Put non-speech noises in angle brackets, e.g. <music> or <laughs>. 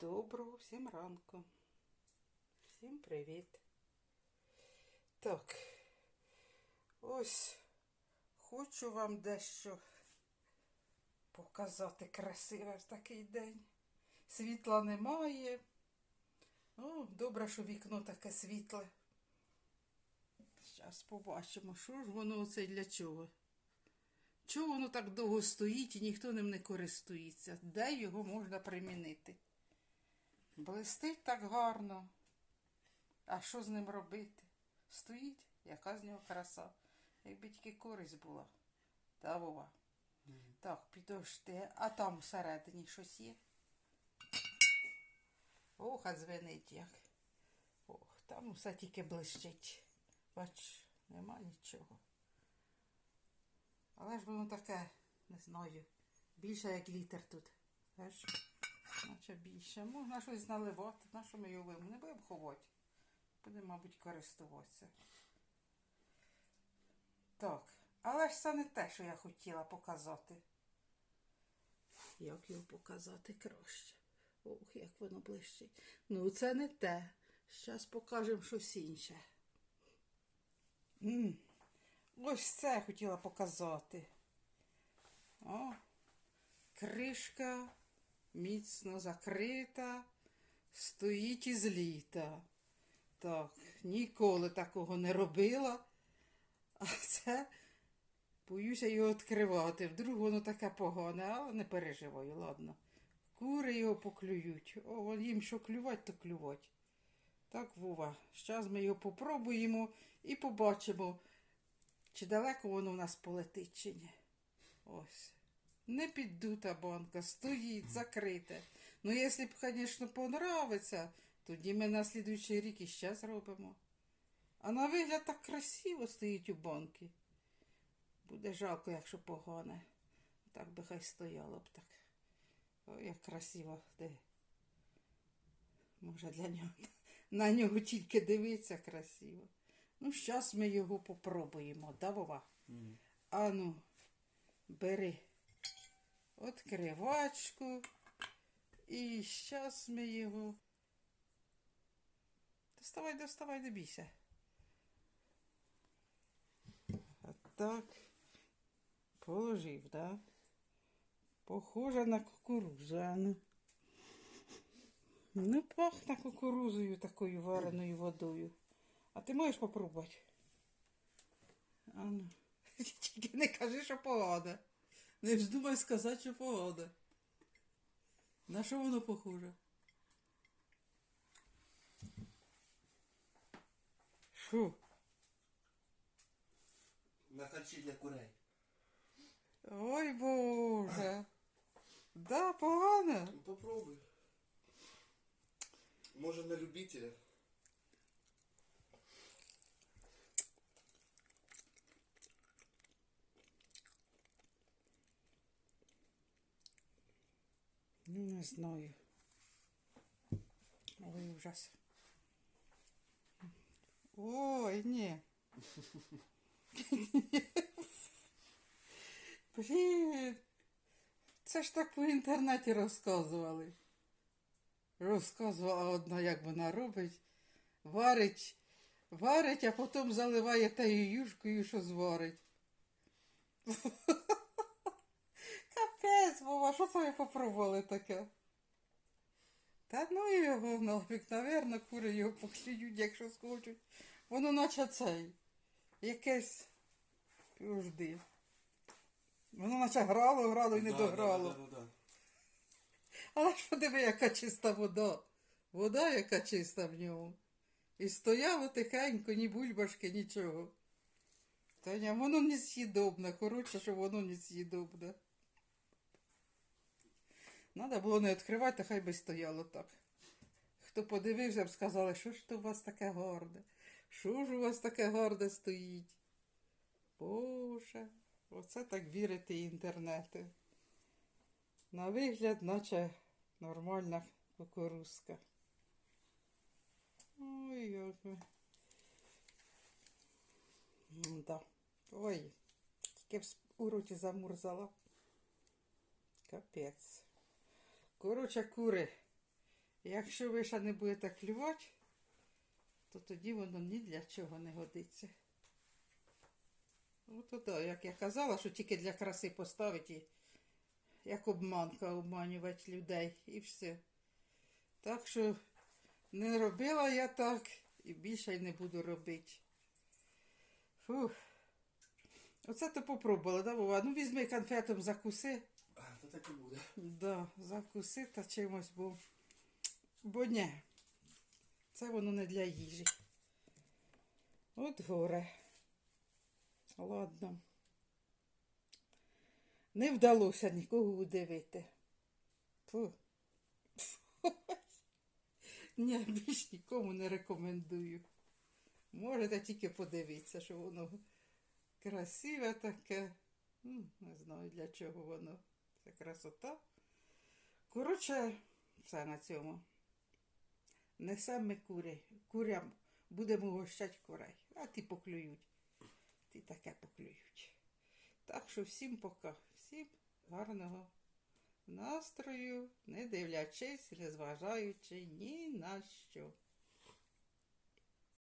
Доброго всім ранку. Всім привіт. Так, ось хочу вам дещо показати красиве в такий день. Світла немає. О, добре, що вікно таке світле. Зараз побачимо, що ж воно оце для чого. Чого воно так довго стоїть і ніхто ним не користується? Де його можна примінити? Блистить так гарно. А що з ним робити? Стоїть, яка з нього краса. Якби тільки користь була. Та Вова. Так, підожди. А там всередині щось є. Ох, а дзвенить як. Ох, там все тільки блищить. Бач, нема нічого. Але ж воно таке, не знаю, більше як літр тут. Знаєш? Наче більше. Можна щось наливати, на що ми його вимимо? Не будемо ховати. Будемо, мабуть, користуватися. Так, але ж це не те, що я хотіла показати. Як його показати краще? Ох, як воно блищить. Ну, це не те. Зараз покажемо щось інше. м Ось це я хотіла показати. О, кришка міцно закрита, стоїть із літа. Так, ніколи такого не робила. А це боюся його відкривати. Вдруг воно таке погане, але не переживаю, ладно. Кури його поклюють. О, їм що клювать, то клювать. Так, Вова, зараз ми його попробуємо і побачимо, чи далеко воно в нас полетить, чи ні. Ось. Не піддута банка, стоїть, закрите. Ну, якщо б, звісно, понравиться, тоді ми на слідуючий рік іще зробимо. А на вигляд так красиво стоїть у банки. Буде жалко, якщо погане. Так би хай стояло б так. Ой, як красиво. Де? Може для нього. На нього тільки дивиться красиво. Ну, зараз ми його попробуємо, да, Вова? Ану, бери відкривачку. І зараз ми його. Доставай, доставай, не бійся. Так. Положив, да? Похоже на кукурузу, а ну. Пахне кукурузою такою вареною водою. А ти можеш попробувати? А. <laughs> Тільки не кажи, що погано. Не вздумай сказати, що погано. На що воно похоже? Що? На харчі для курей. Ой Боже. Да, погано. Ну попробуй. Може на любителя. Ну, не знаю. Ой, ужас. Ой, ні. <laughs> Блін. Це ж так по інтернеті розказували. Розказувала одна, як вона робить. Варить, варить, а потім заливає тією юшкою, що зварить. <laughs> Що це ви попробували таке? Та ну і його нафіг, навірно, кури його поклюють, якщо схочуть. Воно наче цей. Якесь півжди. Воно наче грало, грало і не дограло. Да, да, да, да. Але ж подиви, яка чиста вода. Вода, яка чиста в ньому. І стояло тихенько, ні бульбашки, нічого. Та ні, воно не з'їдобне. Коротше, що воно не з'їдобне. Надо було не відкривати, хай би стояло так. Хто подивився, б сказали, що ж то у вас таке гарне? Що ж у вас таке гарне стоїть? Боже, оце так вірити інтернети. На вигляд, наче нормальна кукурузка. Ой, як ви. Да. Ой, тільки в с- у роті замурзала. Капець. Коротше, кури. Якщо виша не будете клювати, то тоді воно ні для чого не годиться. От ото, як я казала, що тільки для краси поставити, як обманка обманювати людей і все. Так що не робила я так і більше й не буду робити. Фух. Оце то попробувала, да, Вова? Ну візьми конфетом закуси. То так і буде. Да, закуси та чимось, бо, бо ні. Це воно не для їжі. От горе. Ладно. Не вдалося нікого удивити. Фу. <laughs> Ні, більш нікому не рекомендую. Можете тільки подивитися, що воно красиве таке. Не знаю для чого воно. Це красота. Коротше, все на цьому. Несемо курі. Курям будемо гощати курей. А ті поклюють. Ті таке поклюють. Так що всім пока. Всім гарного настрою, не дивлячись, не зважаючи ні на що.